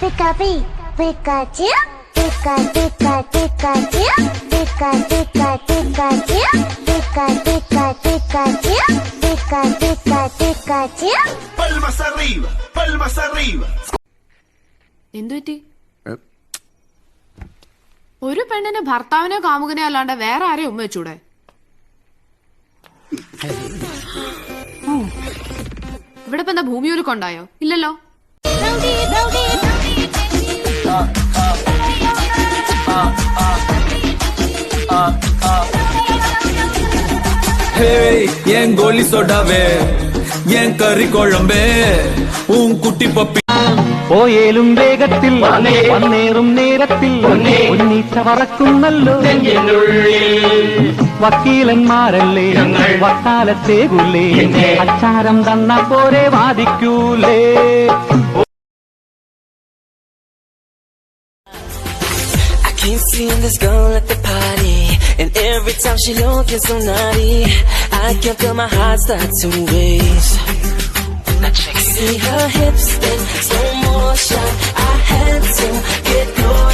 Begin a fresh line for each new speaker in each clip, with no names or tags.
Pikachu, Pikachu, Pikachu, Pikachu, Pikachu, Pikachu, Pikachu, Pikachu, Pika, Pika, Pikachu, Pika, Pika, Pikachu.
Palmas arriba, palmas arriba.
എന്തു പറ്റി ഒരു പെണ്ണിന് ഭർത്താവിനെ കാമുകനെ അല്ലാണ്ട് വേറെ ആരെയും ഉമ്മ വെച്ചൂടെ ഇവിടെ ഇപ്പൊ എന്താ ഭൂമി ഒരുക്കുണ്ടായോ ഇല്ലല്ലോ
என் கோலி சோடாவே என் கறி குழம்பே உன் குட்டி பப்பி
പോയേലും വേഗത്തിൽ വന്നേറും നേരത്തിൽ ഉന്നീച്ച പറക്കുന്നല്ലോ വക്കീലന്മാരല്ലേ വക്കാലത്തേകുല്ലേ അച്ചാരം തന്ന പോരെ വാദിക്കൂലേ
Keep seeing this girl at the party. And every time she looking so naughty I can't feel my heart start to race. See her hips in slow motion. I had to get closer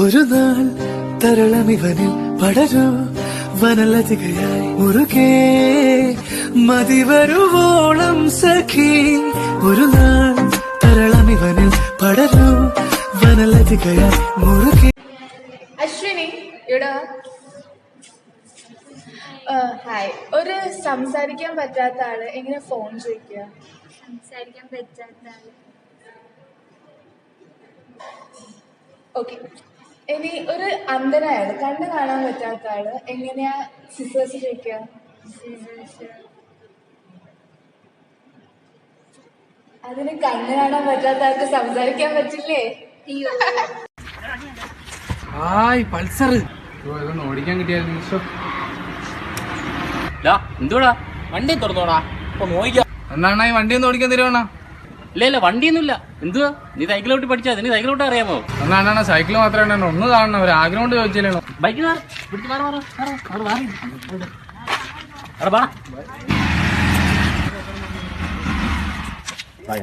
ഒരു നാൾ തരളമിവനിൽ പടരൂ വനലതികയായി മുറുകെ. മതിവരുവോളം സഖി. ഒരു നാൾ തരളമിവനിൽ പടരൂ വനലതികയായി മുറുകെ.
അശ്വിനി ഇവിടെ hi ഒരു സംസാരിക്കാൻ പറ്റാത്ത ആൾ എങ്ങനെ ഫോൺ ചോദിക്കുക
സംസാരിക്കാൻ പറ്റാത്ത ആൾ.
ഓക്കെ ഇനി ഒരു അന്ധനായ ആൾ കണ്ണ് കാണാൻ പറ്റാത്ത ആൾ എങ്ങനെയാ സിസേഴ്സ് ചോദിക്കുക അതിന് കണ്ണ് കാണാൻ പറ്റാത്ത ആൾക്ക് സംസാരിക്കാൻ പറ്റില്ലേ?
ഹായ് പൾസർ ഓടിക്കാൻ കിട്ടിയായിരുന്നു
എന്തുടാ വണ്ടി തുറന്നോടാ. അപ്പൊ നോക്കിക്കാം
എന്നാണ് ഈ വണ്ടി ഒന്ന് ഓടിക്കാൻ തരുവാണോ
ഇല്ല ഇല്ല വണ്ടിയൊന്നുമില്ല. എന്തുവാ? നീ സൈക്കിളോട്ട് പഠിച്ചാ നീ സൈക്കിളോട്ട് അറിയാമോ?
എന്നാണ് സൈക്കിൾ മാത്രമേ ഒന്ന് കാണണം. ഒരു ആഗ്രഹം കൊണ്ട് ചോദിച്ചില്ലോ
ബൈക്ക്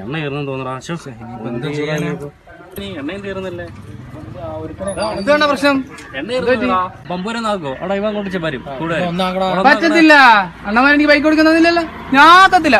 എണ്ണ കയറുന്നു തോന്നുന്നു. ശോ,
എന്ത് ചെയ്യാനാ?
നീ എണ്ണയും തീർന്നില്ലേ
എന്താണ് പ്രശ്നം?
ബമ്പൂരൊന്നാക്കോ അവിടെ ഇവൻ കൊണ്ട് വരും കൂടെ.
പറ്റത്തില്ല. അണ്ണമാൻ എനിക്ക് ബൈക്ക് കൊടുക്കുന്നതില്ലല്ലോ. ഞാൻ തത്തില്ല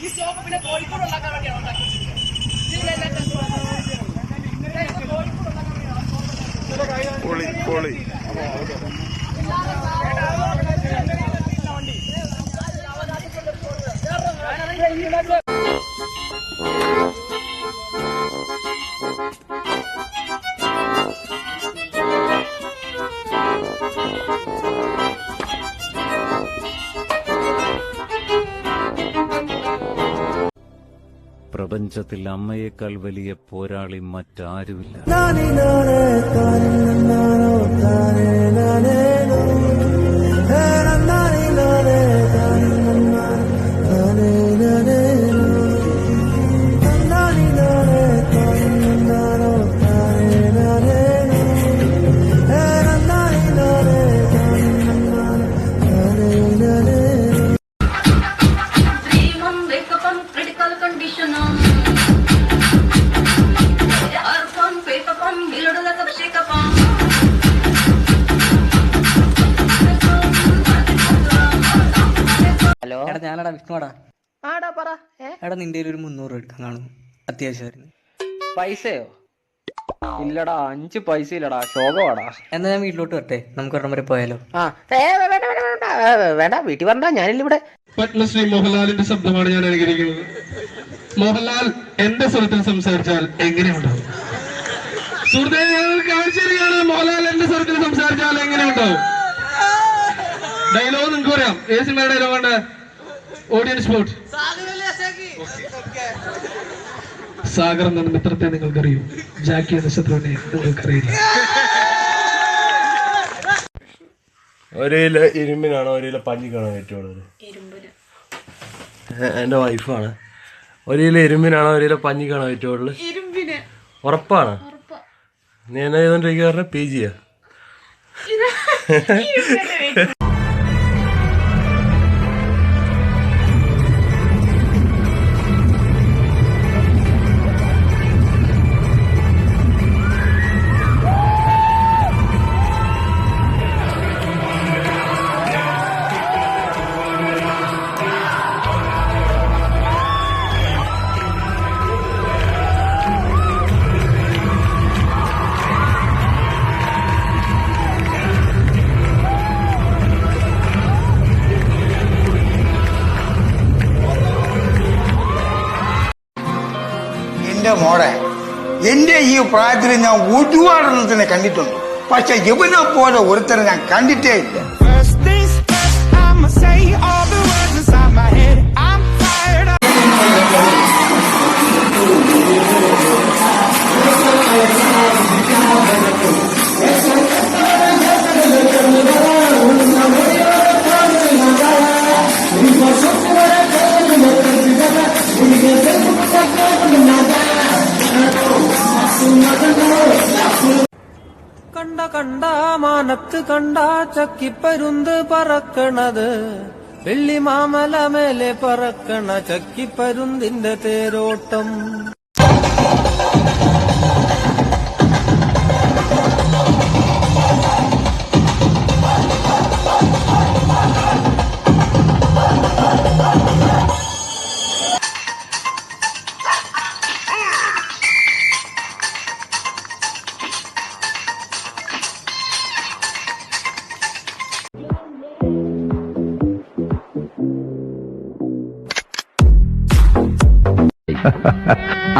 സൂര്യനായി തഴുകിയുറക്കമുണർത്തു
പിന്നെ കോഴിക്കോട് ഉണ്ടാക്കാൻ വേണ്ടിയാണ് മറ്റാരുമില്ല
നാനേ നാനേ താനേ നാനോ അമ്മയേക്കാൾ വലിയ പോരാളി മറ്റാരുമില്ല. ഹലോ എടാ ഞാനടാ
വിഷ്ണുവാടാ.
ആടാ പറ
എടാ നിന്റെ ഒരു മുന്നൂറ് എടുക്കാൻ കാണും. അത്യാവശ്യമായിരുന്നു.
പൈസയോ? ഇല്ലടാ അഞ്ച് പൈസ ഇല്ലടാ ശോകമാടാ
എന്നാ ഞാൻ വീട്ടിലോട്ട് വരട്ടെ. നമുക്ക് ഒരെണ്ണം വരെ പോയാലോ?
വേണ്ട വീട്ടിൽ വരണ്ട
പത്മശ്രീ മോഹൻലാലിന്റെ ശബ്ദമാണ് ഞാൻ അനുകരിക്കുന്നത്. മോഹൻലാൽ എന്റെ സ്വരത്തിൽ സംസാരിച്ചാൽ എങ്ങനെയുണ്ടാവും? സുഹൃത്തെ ഞാൻ കാണിച്ചു തരികയാണ് മോഹൻലാൽ എന്റെ സ്വരത്തിൽ സംസാരിച്ചാൽ എങ്ങനെയുണ്ടാവും ഡയലോഗ് നിങ്ങൾക്ക് പറയാം. ഏത് സിനിമയുടെ ഡയലോഗാണ് ഓഡിയൻസ് സ്പോട്ട് സാഗർ എന്ന മിത്രത്തെ നിങ്ങൾക്കറിയൂ? ജാക്കി എന്ന ശത്രുവിനെ നിങ്ങൾക്കറിയില്ല.
ഒരു കിലോ ഇരുമ്പിനാണോ ഒരു പല്ലിക്കാണോ ഏറ്റവും കൂടുതൽ എന്റെ വൈഫാണ് ഒരു കിലോ ഇരുമ്പിനാണോ ഒരു കിലോ പഞ്ഞിക്കാണോ ഏറ്റവും കൂടുതൽ ഉറപ്പാണ്. എന്നാ ചെയ്തോണ്ടിരിക്കുക പി ജിയാ
എന്റെ മോളെ എന്റെ ഈ പ്രായത്തിൽ ഞാൻ ഒരുപാടെണ്ണത്തിനെ കണ്ടിട്ടുണ്ട്. പക്ഷെ ഇവനെ പോലെ ഒരുത്തനെ ഞാൻ കണ്ടിട്ടേ ഇല്ല.
കണ്ട കണ്ട മാനത്ത് കണ്ട ചക്കിപ്പരുന്ത് പറക്കണത്. വെള്ളി മാമല മേലെ പറക്കണ ചക്കിപ്പരുന്തിന്റെ തേരോട്ടം.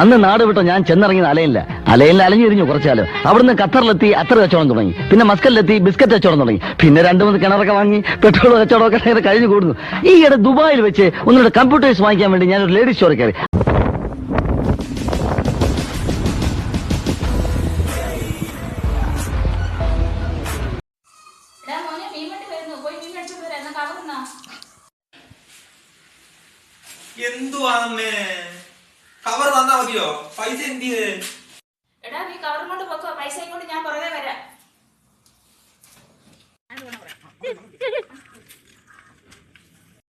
അന്ന് നാട് വിട്ടോ ഞാൻ ചെന്നിറങ്ങിയത് അലയില്ല അലയിൽ അലഞ്ഞിരിഞ്ഞു കുറച്ചാലോ അവിടുന്ന് ഖത്തറിലെത്തി അത്ര കച്ചവടം തുടങ്ങി. പിന്നെ മസ്കലിലെത്തി ബിസ്ക്കറ്റ് കച്ചവടം തുടങ്ങി. പിന്നെ രണ്ടു മൂന്ന് കിണറൊക്കെ വാങ്ങി പെട്രോൾ കച്ചവടമൊക്കെ ഒക്കെ കഴിഞ്ഞു കൂടുന്നു. ഈയിടെ ദുബായിൽ വെച്ച് ഒന്നുകൂടെ കമ്പ്യൂട്ടേഴ്സ് വാങ്ങിക്കാൻ വേണ്ടി ഞാനൊരു ഒരു ലേഡീസ് സ്റ്റോറിൽ കയറി.
എന്തുവാണമ്മേ കവർ തന്നാ മതിയോ പൈസ എന്തിയേ